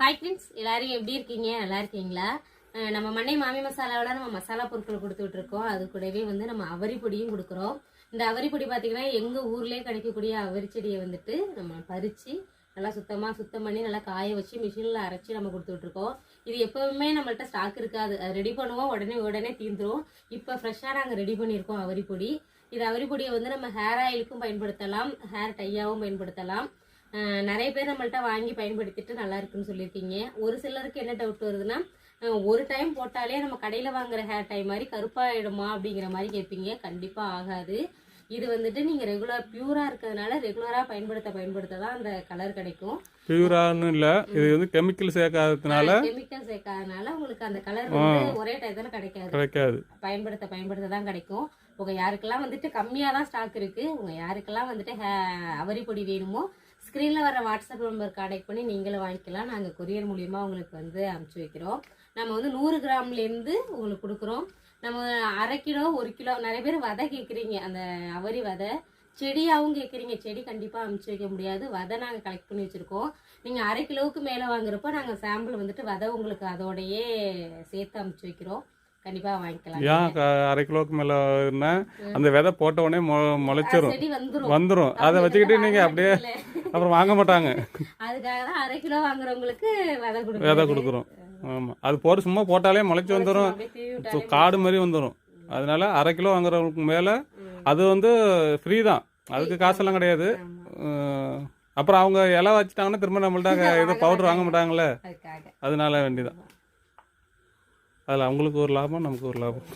Hi friends எல்லாரும் எப்படி இருக்கீங்க? நல்லா இருக்கீங்களா? நம்ம மண்ணை மாமி மசாலாவோட நம்ம மசாலா பொருட்கள் கொடுத்துட்டு இருக்கோம் அது கூடவே வந்து நம்ம அவரி பொடியும் கொடுக்குறோம். இந்த அவரி பொடி பார்த்தீங்கன்னா எங்கள் ஊர்லேயே கிடைக்கக்கூடிய அவரி செடியை வந்துட்டு நம்ம பறித்து நல்லா சுத்தமாக சுத்தம் பண்ணி நல்லா காய வச்சு மிஷினில் அரைச்சி நம்ம கொடுத்துட்ருக்கோம் இது எப்போவுமே நம்மள்ட்ட ஸ்டாக் இருக்காது. அது ரெடி பண்ணுவோம். உடனே உடனே தீர்ந்துடும் இப்போ ஃப்ரெஷ்ஷாக நாங்கள் ரெடி பண்ணியிருக்கோம் அவரி பொடி. இது அவரி பொடியை வந்து நம்ம ஹேர் ஆயிலுக்கும் பயன்படுத்தலாம். ஹேர் டையாகவும் பயன்படுத்தலாம். நிறைய பேர் நம்மள்ட்ட வாங்கி பயன்படுத்திட்டு நல்லா இருக்குன்னு சொல்லியிருக்கீங்க. ஒரு சிலருக்கு என்ன டவுட் வருதுன்னா ஒரு டைம் போட்டாலே நம்ம கடையில் வாங்குற ஹேர் டை மாதிரி கருப்பாயிடுமா அப்படிங்கிற மாதிரி கேட்பீங்க. கண்டிப்பாக ஆகாது. இது வந்துட்டு நீங்கள் ரெகுலர் பியூராக இருக்கிறதுனால ரெகுலராக பயன்படுத்த பயன்படுத்த தான் அந்த கலர் கிடைக்கும். பியூரான்னு இல்லை இது வந்து கெமிக்கல் சேர்க்காததுனால கெமிக்கல் சேர்க்காதனால உங்களுக்கு அந்த கலர் வந்து ஒரே டயத்தில் கிடைக்காது. கிடைக்காது. பயன்படுத்த பயன்படுத்த தான் கிடைக்கும். உங்க யாருக்கெல்லாம் வந்துட்டு கம்மியாக தான் ஸ்டாக் இருக்கு உங்க யாருக்கெல்லாம் வந்துட்டு அவரி பொடி வேணுமோ ஸ்க்ரீனில் வர வாட்ஸ்அப் நம்பர் கான்டாக்ட் பண்ணி நீங்களும் வாங்கிக்கலாம். நாங்கள் கொரியர் மூலியமாக உங்களுக்கு வந்து அனுப்பிச்சி வைக்கிறோம். நம்ம வந்து நூறு கிராம்லேருந்து உங்களுக்கு கொடுக்குறோம். நம்ம அரை கிலோ ஒரு கிலோ நிறைய பேர் வதை கேட்குறீங்க. அந்த அவரி வதை. செடியாகவும் கேட்குறீங்க. செடி கண்டிப்பாக அனுப்பிச்சி வைக்க முடியாது. வதை நாங்கள் கலெக்ட் பண்ணி வச்சுருக்கோம். நீங்கள் அரை கிலோவுக்கு மேலே வாங்குறப்போ நாங்கள் சாம்பிள் வந்துட்டு வதை உங்களுக்கு அதோடையே சேர்த்து அனுப்பிச்சி வைக்கிறோம். கண்டிப்பாக வாங்கிக்கலாம். ஏன் அரை கிலோவுக்கு மேலே அந்த விதை போட்ட உடனே மொ முளைச்சிரும். வந்துடும் அதை வச்சுக்கிட்டு நீங்கள் அப்படியே அப்புறம் வாங்க மாட்டாங்க. அதுக்காக தான் அரை கிலோ வாங்குறவங்களுக்கு விதை விதை கொடுக்குறோம். கொடுக்குறோம் ஆமாம் அது போட்டு சும்மா போட்டாலே முளைச்சி வந்துடும் காடு மாதிரி வந்துடும் அதனால அரை கிலோ வாங்குறவங்களுக்கு மேலே அது வந்து ஃப்ரீ தான். அதுக்கு காசெல்லாம் கிடையாது. அப்புறம் அவங்க இலை வச்சுட்டாங்கன்னா திரும்ப நம்மள்ட்ட இது பவுடர் வாங்க மாட்டாங்களே அதனால வேண்டிதான் அதில் அவங்களுக்கு ஒரு லாபம் நமக்கு ஒரு லாபம்.